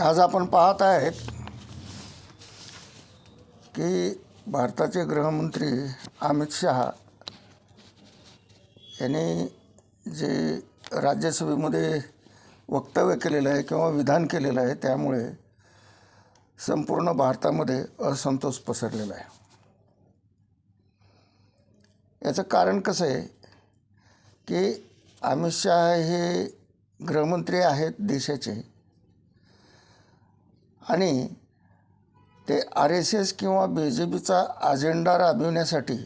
आज आपण पाहत आहेत की भारताचे गृहमंत्री अमित शहा यांनी जे राज्यसभेमध्ये वक्तव्य केलेलं आहे किंवा विधान केलेलं आहे त्यामुळे संपूर्ण भारतामध्ये असंतोष पसरलेला आहे. याचं कारण कसं आहे की अमित शहा हे गृहमंत्री आहेत देशाचे आणि ते आर एस एस किंवा बी जे पीचा अजेंडा राबविण्यासाठी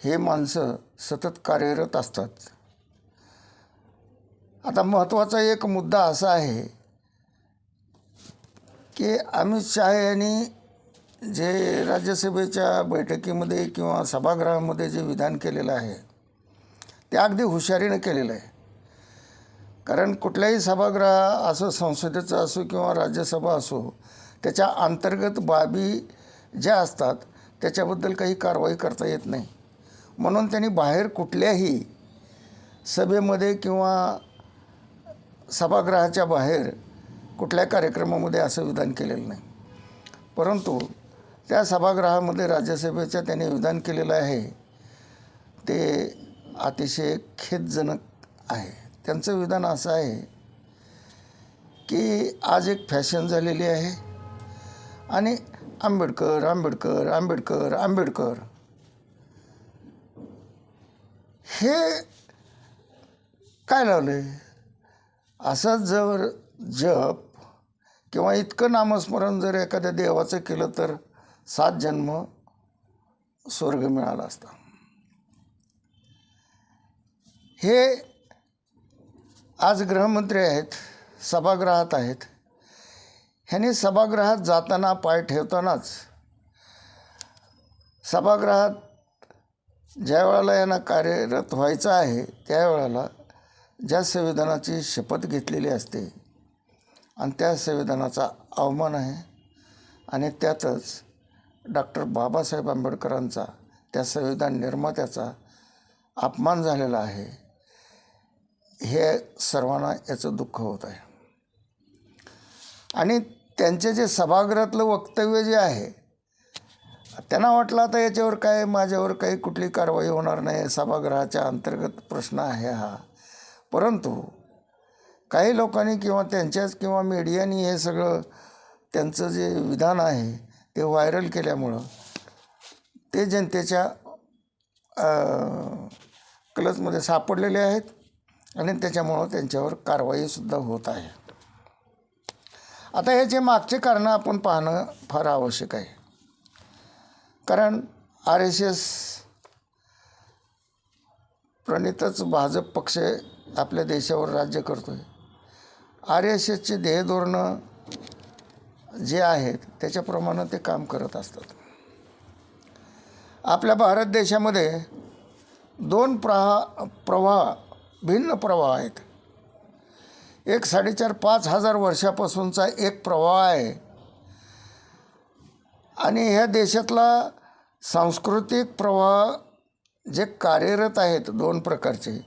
हे माणसं सतत कार्यरत असतात. आता महत्त्वाचा एक मुद्दा असा आहे की अमित शाह यांनी जे राज्यसभेच्या बैठकीमध्ये किंवा सभागृहामध्ये जे विधान केलेलं आहे ते अगदी हुशारीनं केलेलं आहे. कारण कुठल्याही सभागृह असो संसदेचं असो किंवा राज्यसभा असो त्याच्या अंतर्गत बाबी ज्या असतात त्याच्याबद्दल काही कारवाई करता येत नाही. म्हणून त्यांनी बाहेर कुठल्याही सभेमध्ये किंवा सभागृहाच्या बाहेर कुठल्या कार्यक्रमामध्ये असं विधान केलेलं नाही. परंतु त्या सभागृहामध्ये राज्यसभेच्या त्यांनी विधान केलेलं आहे ते अतिशय खेदजनक आहे. त्यांचं विधान असं आहे की आज एक फॅशन झालेली आहे आणि आंबेडकर आंबेडकर आंबेडकर आंबेडकर. हे काय लावलं आहे असं जर जप किंवा इतकं नामस्मरण जर एखाद्या देवाचं केलं तर सात जन्म स्वर्ग मिळाला असता. हे आज गृहमंत्री आहेत सभागृहात आहेत. ह्यांनी सभागृहात जाताना पाय ठेवतानाच सभागृहात ज्या वेळेला यांना कार्यरत व्हायचं आहे त्यावेळेला ज्या संविधानाची शपथ घेतलेली असते आणि त्या संविधानाचा अवमान आहे आणि त्यातच डॉक्टर बाबासाहेब आंबेडकरांचा त्या संविधान निर्मात्याचा अपमान झालेला आहे. हे सर्वांना याचं दुःख होत आहे. आणि त्यांचे जे सभागृहातलं वक्तव्य जे आहे त्यांना वाटलं आता याच्यावर काय माझ्यावर काही कुठली कारवाई होणार नाही सभागृहाच्या अंतर्गत प्रश्न आहे हा. परंतु काही लोकांनी किंवा त्यांच्याच किंवा मीडियानी हे सगळं त्यांचं जे विधान आहे ते व्हायरल केल्यामुळं ते जनतेच्या क्लचमध्ये सापडलेले आहेत. आणि त्याच्यामुळं त्यांच्यावर कारवाईसुद्धा होत आहे. आता ह्याचे मागचे कारणं आपण पाहणं फार आवश्यक आहे. कारण आर एस एस प्रणितच भाजप पक्ष आपल्या देशावर राज्य करतो आहे आर एस एसचे ध्येयधोरणं जे आहेत त्याच्याप्रमाणे ते काम करत असतात. आपल्या भारत देशामध्ये दोन प्रहा प्रवाह भिन्न प्रवाह आहेत. एक साडेचार पाच हजार वर्षापासूनचा एक प्रवाह आहे. आणि ह्या देशातला सांस्कृतिक प्रवाह जे कार्यरत आहेत दोन प्रकारचे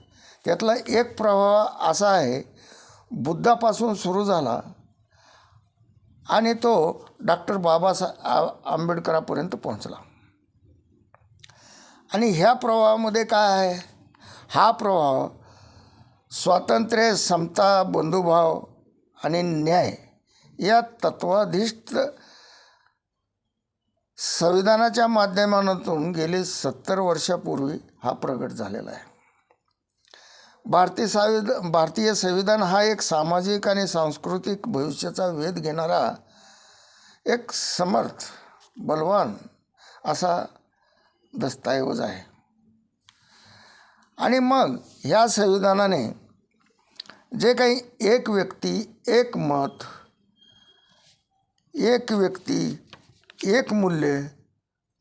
त्यातला एक प्रवाह असा आहे बुद्धापासून सुरू झाला आणि तो डॉक्टर बाबासा आंबेडकरापर्यंत पोहोचला. आणि ह्या प्रवाहामध्ये काय आहे? हा प्रवाह स्वातंत्र्य समता बंधुभाव आणि न्याय या तत्वाधिष्ठ संविधानाच्या माध्यमातून गेले सत्तर वर्षापूर्वी हा प्रगट झालेला आहे. भारतीय संविध भारतीय संविधान हा एक सामाजिक आणि सांस्कृतिक भविष्याचा वेध घेणारा एक समर्थ बलवान असा दस्तऐवज आहे. आणि मग ह्या संविधानाने जे काही एक व्यक्ती एक मत एक व्यक्ती एक मूल्य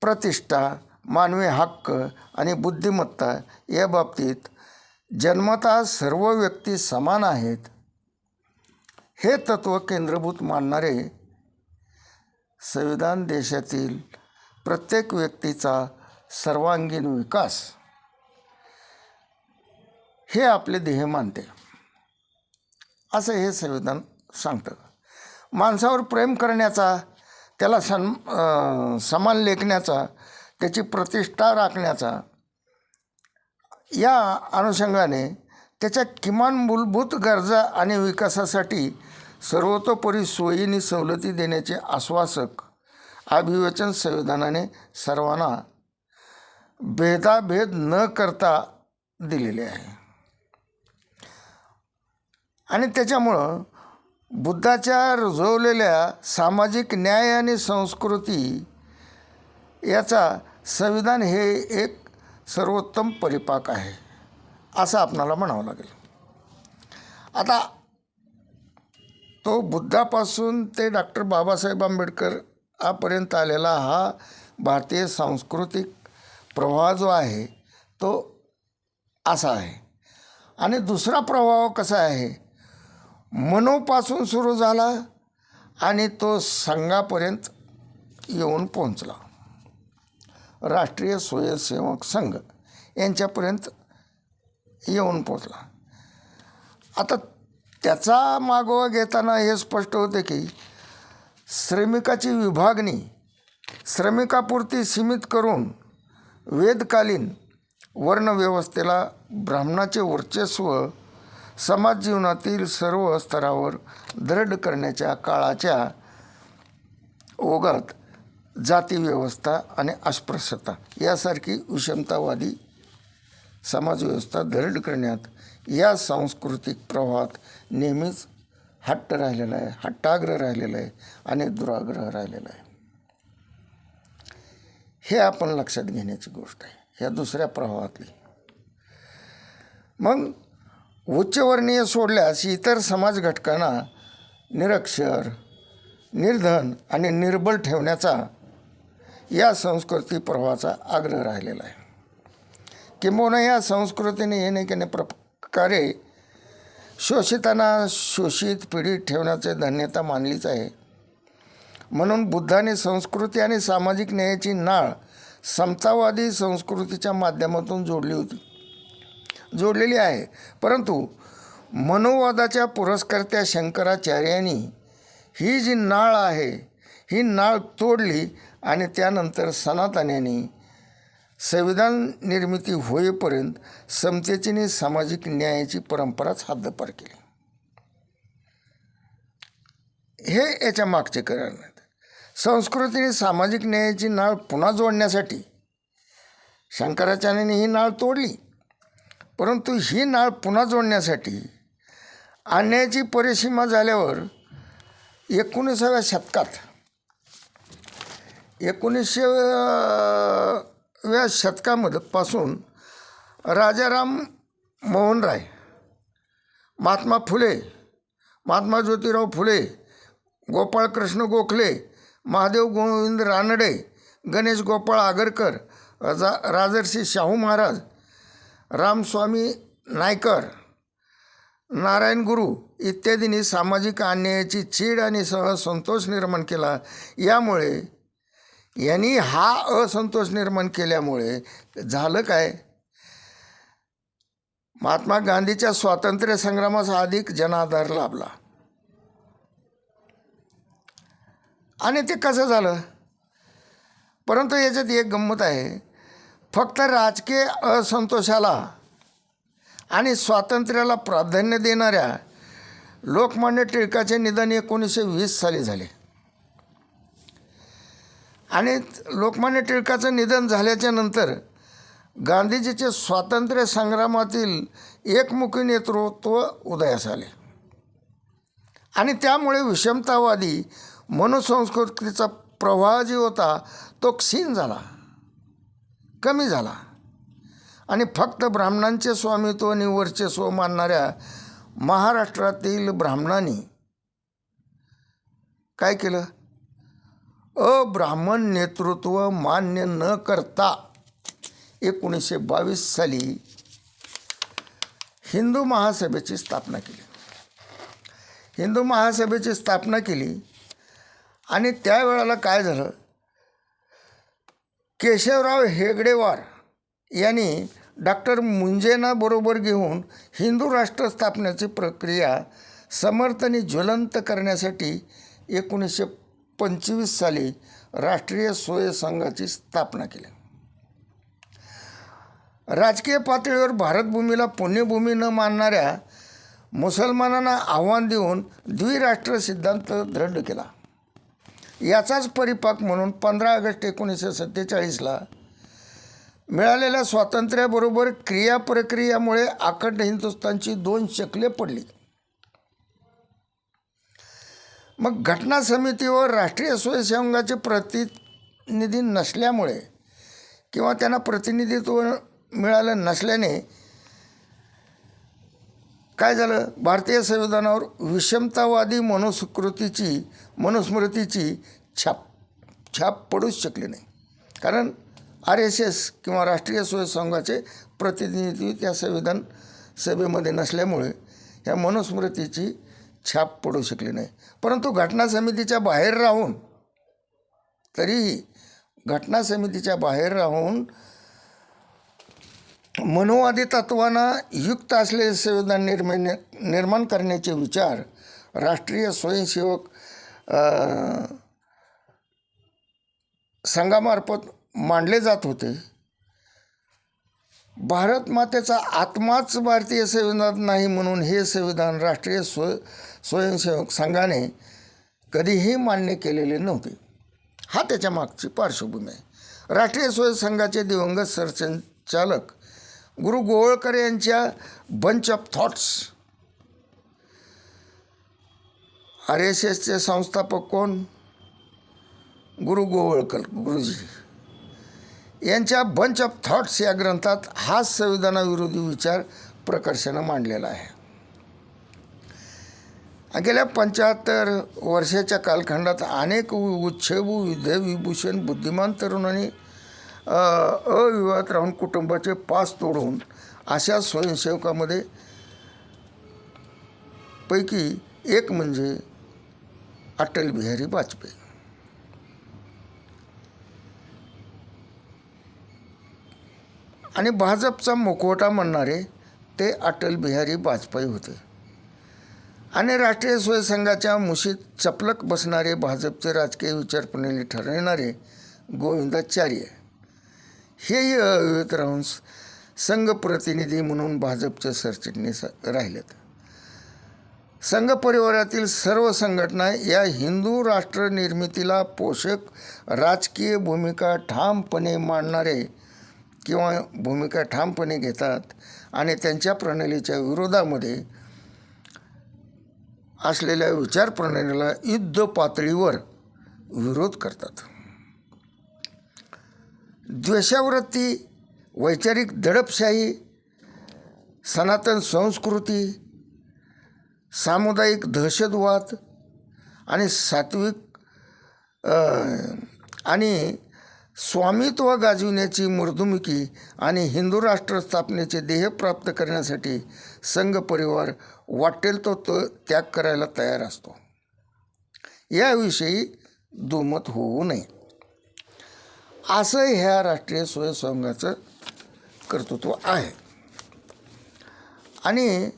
प्रतिष्ठा मानवी हक्क आणि बुद्धिमत्ता या बाबतीत जन्मतः सर्व व्यक्ती समान आहेत हे तत्त्व केंद्रभूत मानणारे संविधान देशातील प्रत्येक व्यक्तीचा सर्वांगीण विकास. हे आपले ध्येय मानते. असं हे संविधान सांगतं. माणसावर प्रेम करण्याचा त्याला सन समान लेखण्याचा त्याची प्रतिष्ठा राखण्याचा या अनुषंगाने त्याच्या किमान मूलभूत गरजा आणि विकासासाठी सर्वतोपरी सोयीने सवलती देण्याचे आश्वासक अभिवचन संविधानाने सर्वांना भेदाभेद न करता दिलेले आहे. आणि त्याच्यामुळं बुद्धाच्या रुजवलेल्या सामाजिक न्याय आणि संस्कृती याचा संविधान हे एक सर्वोत्तम परिपाक आहे असं आपणाला म्हणावं लागेल. आता तो बुद्धापासून ते डॉक्टर बाबासाहेब आंबेडकर आपर्यंत आलेला हा भारतीय सांस्कृतिक प्रवाह जो आहे तो असा आहे. आणि दुसरा प्रवाह कसा आहे मनोपासून सुरू झाला आणि तो संघापर्यंत येऊन पोहोचला. राष्ट्रीय स्वयंसेवक संघ यांच्यापर्यंत येऊन पोचला आता त्याचा मागोवा घेताना हे स्पष्ट होते की श्रमिकाची विभागणी श्रमिकापुरती सीमित करून वेदकालीन वर्णव्यवस्थेला ब्राह्मणाचे वर्चस्व समाज जीवनातील सर्व स्तरावर दृढ करण्याच्या काळाच्या ओघात जातीव्यवस्था आणि अस्पृश्यता यासारखी विषमतावादी समाजव्यवस्था दृढ करण्यात या सांस्कृतिक प्रवाहात नेहमीच हट्ट राहिलेला आहे हट्टाग्रह राहिलेला आहे आणि दुराग्रह राहिलेला आहे. हे आपण लक्षात घेण्याची गोष्ट आहे. ह्या दुसऱ्या प्रवाहातली. मग उच्चवर्णीय सोडल्यास इतर समाज घटकांना निरक्षर निर्धन आणि निर्बल ठेवण्याचा या संस्कृती प्रवाहाचा आग्रह राहिलेला आहे. किंबहुना या संस्कृतीने येणे केने प्रकारे शोषितांना शोषित पीडित ठेवण्याचे धन्यता मानलीच आहे. म्हणून बुद्धाने संस्कृती आणि सामाजिक न्यायाची नाळ समतावादी संस्कृतीच्या माध्यमातून जोडली होती. जोडलेली आहे. परंतु मनोवादाच्या पुरस्कर्त्या शंकराचार्यांनी ही जी नाळ आहे ही नाळ तोडली आणि त्यानंतर सनातन्यांनी संविधान निर्मिती होईपर्यंत समतेची सामाजिक न्यायाची परंपराच हद्दपार केली. हे याच्या मागचे कारण आहेत. संस्कृतीने सामाजिक न्यायाची नाळ पुन्हा जोडण्यासाठी शंकराचार्यांनी ही नाळ तोडली. परंतु ही नाळ पुन्हा जोडण्यासाठी अन्यायाची परिसीमा झाल्यावर एकोणीसाव्या शतकात एकोणीसशेव्या शतकामध्ये पासून राजाराम मोहन राय महात्मा फुले महात्मा ज्योतिराव फुले गोपाळकृष्ण गोखले महादेव गोविंद रानडे गणेश गोपाळ आगरकर राजा राजर्षी शाहू महाराज रामस्वामी नायकर नारायण गुरु इत्यादींनी सामाजिक अन्यायाची चीड आणि सह संतोष निर्माण केला. यामुळे यांनी हा असंतोष निर्माण केल्यामुळे झालं काय? महात्मा गांधीच्या स्वातंत्र्य संग्रामाचा अधिक जनाधार लाभला. आणि ते कसं झालं? परंतु याच्यात एक गंमत आहे. फक्त राजकीय असंतोषाला आणि स्वातंत्र्याला प्राधान्य देणाऱ्या लोकमान्य टिळकाचे निधन एकोणीसशे वीस साली झाले. आणि लोकमान्य टिळकाचं निधन झाल्याच्यानंतर गांधीजीचे स्वातंत्र्य संग्रामातील एकमुखी नेतृत्व उदयास आले. आणि त्यामुळे विषमतावादी मनुसंस्कृतीचा प्रवाह जी होता तो क्षीण झाला. कमी झाला. आणि फक्त ब्राह्मणांचे स्वामित्व आणि वर्चस्व मानणाऱ्या महाराष्ट्रातील ब्राह्मणांनी काय केलं? अब्राह्मण नेतृत्व मान्य न करता एकोणीसशे बावीस साली हिंदू महासभेची स्थापना केली. हिंदू महासभेची स्थापना केली आणि त्यावेळेला काय झालं? केशवराव हेगडेवार यांनी डॉक्टर मुंजेनाबरोबर घेऊन हिंदू राष्ट्र स्थापनेची प्रक्रिया समर्थनी ज्वलंत करण्यासाठी एकोणीसशे पंचवीस साली राष्ट्रीय सोय संघाची स्थापना केली. राजकीय पातळीवर भारतभूमीला पुण्यभूमी न मानणाऱ्या मुसलमानांना आव्हान देऊन द्विराष्ट्र सिद्धांत दृढ केला. याचाच परिपाक म्हणून पंधरा ऑगस्ट एकोणीसशे सत्तेचाळीसला मिळालेल्या स्वातंत्र्याबरोबर क्रिया प्रक्रियामुळे अखंड हिंदुस्थानची दोन शकले पडली. मग घटना समितीवर राष्ट्रीय स्वयंसेवकाचे प्रतिनिधी नसल्यामुळे किंवा त्यांना प्रतिनिधित्व मिळालं नसल्याने काय झालं? भारतीय संविधानावर विषमतावादी मनुस्कृतीची मनुस्मृतीची छाप छाप पडूच शकली नाही. कारण आर एस एस किंवा राष्ट्रीय स्वयंसंघाचे प्रतिनिधी त्या संविधान सभेमध्ये नसल्यामुळे ह्या मनुस्मृतीची छाप पडू शकली नाही. परंतु घटना समितीच्या बाहेर राहून तरीही घटना समितीच्या बाहेर राहून मनोवादी तत्वांना युक्त असलेले संविधान निर्मिण निर्माण करण्याचे विचार राष्ट्रीय स्वयंसेवक संघामार्फत मांडले जात होते. भारत मातेचा आत्माच भारतीय संविधानात नाही म्हणून हे संविधान राष्ट्रीय स्व स्वयंसेवक संघाने कधीही मान्य केलेले नव्हते. हा त्याच्या मागची पार्श्वभूमी आहे. राष्ट्रीय स्वयंसंघाचे दिवंगत सरसंचालक गुरु गोवळकर यांच्या bunch of thoughts R S एसचे संस्थापक कोण? गुरु गोवळकर गुरुजी. यांच्या बंच ऑफ थॉट्स या ग्रंथात हा संविधानाविरोधी विचार प्रकर्षानं मांडलेला आहे. गेल्या पंच्याहत्तर वर्षाच्या कालखंडात अनेक उ- उच्छेबू विद्या विभूषण बुद्धिमान तरुणांनी अविवाहात राहून कुटुंबाचे पास तोडून अशा स्वयंसेवकामध्ये पैकी एक म्हणजे अटल बिहारी वाजपेयी। आणि भाजपचा मुखवटा म्हणणारे ते अटल बिहारी वाजपेयी होते. आणि राष्ट्रीय स्वयंसंघाच्या मुशीत चपलक बसणारे भाजपचे राजकीय विचारप्रणाली ठरविणारे गोविंदाचार्य हेही अविवेत राहून संघ प्रतिनिधी म्हणून भाजपचे सरचिटणीस राहिलेत. संघ परिवारातील सर्व संघटना या हिंदू राष्ट्र निर्मितीला पोषक राजकीय भूमिका ठामपणे मांडणारे किंवा भूमिका ठामपणे घेतात आणि त्यांच्या प्रणालीच्या विरोधामध्ये असलेल्या विचारप्रणालीला युद्ध पातळीवर विरोध करतात. द्वेषावृत्ती वैचारिक दडपशाही सनातन संस्कृती सामुदायिक दहशतवाद आणि सात्विक आणि स्वामित्व गाजविण्याची मर्दुमकी आणि हिंदू राष्ट्र स्थापनेचे ध्येय प्राप्त करण्यासाठी संघ परिवार वाटेल तो तो त्याग करायला तयार असतो. याविषयी दुमत होऊ नये. असं ह्या राष्ट्रीय स्वयंसंघाचं कर्तृत्व आहे. आणि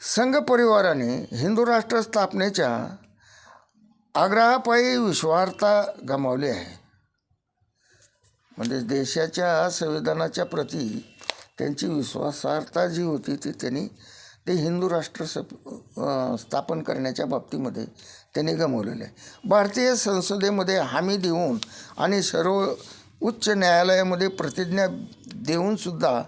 संघ परिवाराने हिंदू राष्ट्र स्थापनेच्या आग्रहापायी विश्वार्हता गमावली आहे. म्हणजे देशाच्या संविधानाच्या प्रती त्यांची विश्वासार्हता जी होती ती त्यांनी ते हिंदू राष्ट्र सप स्थापन करण्याच्या बाबतीमध्ये त्यांनी गमावलेलं आहे. भारतीय संसदेमध्ये हमी देऊन आणि सर्व उच्च न्यायालयामध्ये प्रतिज्ञा देऊनसुद्धा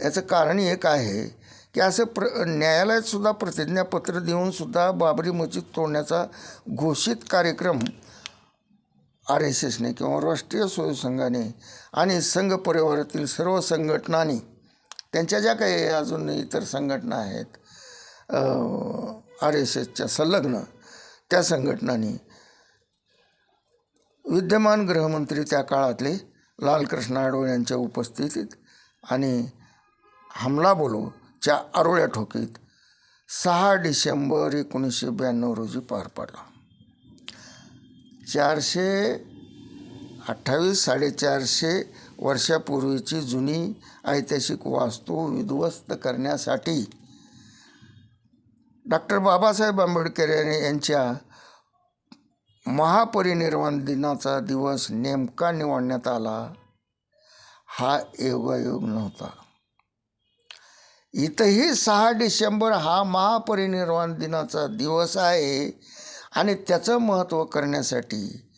याचं कारण एक आहे की असं प्र न्यायालयातसुद्धा प्रतिज्ञापत्र देऊनसुद्धा बाबरी मस्जिद तोडण्याचा घोषित कार्यक्रम आर एस एसने किंवा राष्ट्रीय स्वयंसंघाने आणि संघ परिवारातील सर्व संघटनांनी त्यांच्या ज्या काही अजून इतर संघटना आहेत आर एस एसच्या संलग्न त्या संघटनांनी विद्यमान गृहमंत्री त्या काळातले लालकृष्ण आडवळे यांच्या उपस्थितीत आणि हमला बोलो च्या आरोळ्या ठोकीत सहा डिसेंबर एकोणीसशे ब्याण्णव रोजी पार पडला. चारशे अठ्ठावीस साडेचारशे वर्षापूर्वीची जुनी ऐतिहासिक वास्तू विध्वस्त करण्यासाठी डॉक्टर बाबासाहेब आंबेडकर यांच्या महापरिनिर्वाण दिनाचा दिवस नेमका निवडण्यात आला हा योगायोग नव्हता. इथंही सहा डिसेंबर हा महापरिनिर्वाण दिनाचा दिवस आहे आणि त्याचं महत्त्व करण्यासाठी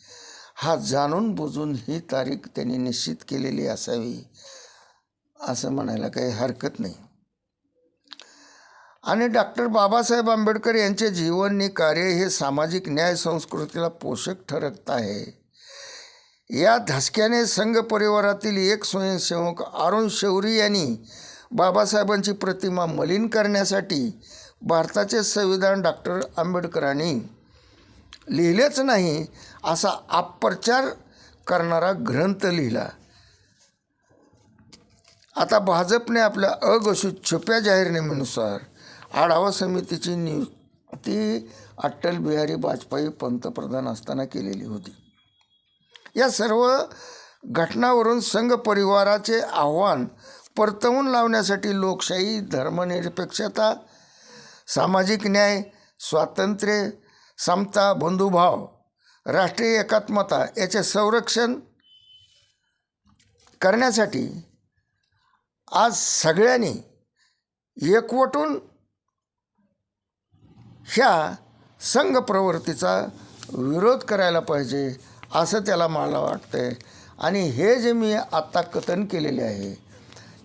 हा जाणून बुजून ही तारीख त्यांनी निश्चित केलेली असावी असं म्हणायला काही हरकत नाही. आणि डॉक्टर बाबासाहेब आंबेडकर यांचे जीवन आणि कार्य हे सामाजिक न्याय संस्कृतीला पोषक ठरत आहे. या धसक्याने संघ परिवारातील एक स्वयंसेवक अरुण शौरी यांनी बाबासाहेबांची प्रतिमा मलिन करण्यासाठी भारताचे संविधान डॉक्टर आंबेडकरांनी लिहिलेच नाही असा अपप्रचार करणारा ग्रंथ लिहिला. आता भाजपने आपल्या अघोषित छुप्या जाहीरनामेनुसार आढावा समितीची नियुक्ती अटल बिहारी वाजपेयी पंतप्रधान असताना केलेली होती. या सर्व घटनावरून संघ परिवाराचे आव्हान परतवून लावण्यासाठी लोकशाही धर्मनिरपेक्षता सामाजिक न्याय स्वातंत्र्य समता बंधुभाव राष्ट्रीय एकात्मता याचे संरक्षण करण्यासाठी आज सगळ्यांनी एकवटून ह्या संघ प्रवृत्तीचा विरोध करायला पाहिजे असं त्याला मला वाटतं आहे आणि हे जे मी आत्ता कथन केलेले आहे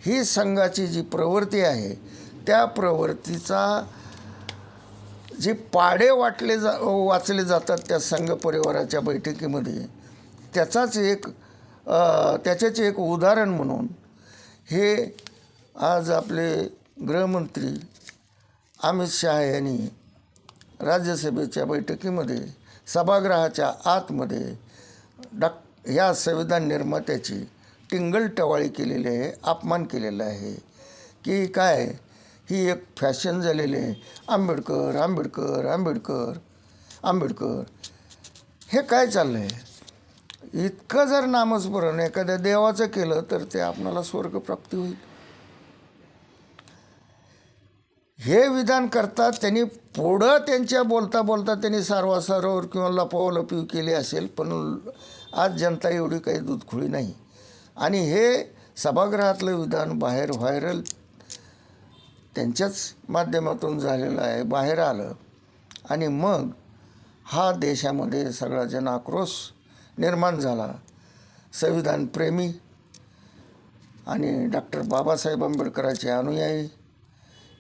ही संघाची जी प्रवृत्ती आहे त्या प्रवृत्तीचा जे पाडे वाटले जा वाचले जातात त्या संघ परिवाराच्या बैठकीमध्ये त्याचाच एक त्याच्याचे त्याचेच एक उदाहरण म्हणून हे आज आपले गृहमंत्री अमित शहा यांनी राज्यसभेच्या बैठकीमध्ये सभागृहाच्या आतमध्ये डॉ ह्या संविधान निर्मात्याची टिंगल टवाळी केलेली आहे अपमान केलेला आहे. की काय? ही एक फॅशन झालेली आहे. आंबेडकर आंबेडकर आंबेडकर आंबेडकर. हे काय चाललं आहे इतकं जर नामस्मरण एखाद्या देवाचं केलं तर ते आपणाला स्वर्गप्राप्ती होईल. हे विधान करतात त्यांनी पुढं त्यांच्या बोलता बोलता त्यांनी सारवासारवर किंवा लपवालपी केली असेल पण आज जनता एवढी काही दूधखुळी नाही. आणि हे सभागृहातलं विधान बाहेर व्हायरल त्यांच्याच माध्यमातून झालेलं आहे बाहेर आलं. आणि मग हा देशामध्ये सगळा जन आक्रोश निर्माण झाला. संविधान प्रेमी आणि डॉक्टर बाबासाहेब आंबेडकरांचे अनुयायी.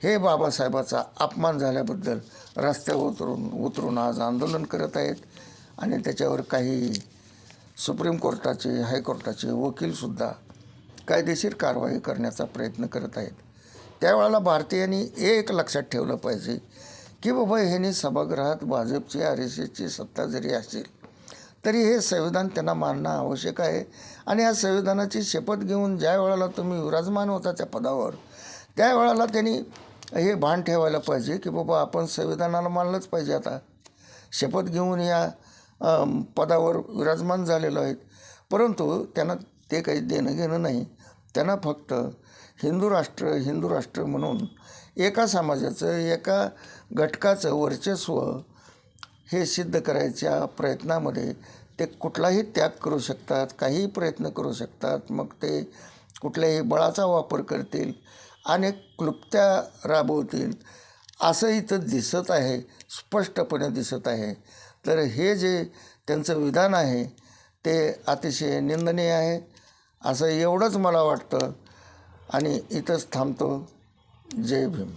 हे बाबासाहेबाचा अपमान झाल्याबद्दल रस्त्यावर उतरून उतरून आज आंदोलन करत आहेत. आणि त्याच्यावर काही सुप्रीम कोर्टाचे हायकोर्टाचे वकीलसुद्धा कायदेशीर कारवाई करण्याचा प्रयत्न करत आहेत. त्यावेळेला भारतीयांनी एक लक्षात ठेवलं पाहिजे की बाबा ह्यांनी सभागृहात भाजपची आर एस एसची सत्ता जरी असेल तरी हे संविधान त्यांना मानणं आवश्यक आहे. आणि या संविधानाची शपथ घेऊन ज्या वेळेला तुम्ही विराजमान होता त्या पदावर त्यावेळेला त्यांनी हे भान ठेवायला पाहिजे की बाबा आपण संविधानाला मानलंच पाहिजे आता. शपथ घेऊन या पदावर विराजमान झालेलो आहेत. परंतु त्यांना ते काही देणं घेणं नाही. त्यांना फक्त हिंदू राष्ट्र हिंदू राष्ट्र म्हणून एका समाजाचं एका घटकाचं वर्चस्व हे सिद्ध करायच्या प्रयत्नामध्ये ते कुठलाही त्याग करू शकतात काहीही प्रयत्न करू शकतात. मग ते कुठल्याही बळाचा वापर करतील अनेक क्लुप्त्या राबवतील असं इथं दिसत आहे स्पष्टपणे दिसत आहे. तर हे जे त्यांचं विधान आहे ते अतिशय निंदनीय आहे. असं एवढंच मला वाटतं. आणि इथंच थांबतो. जय भीम.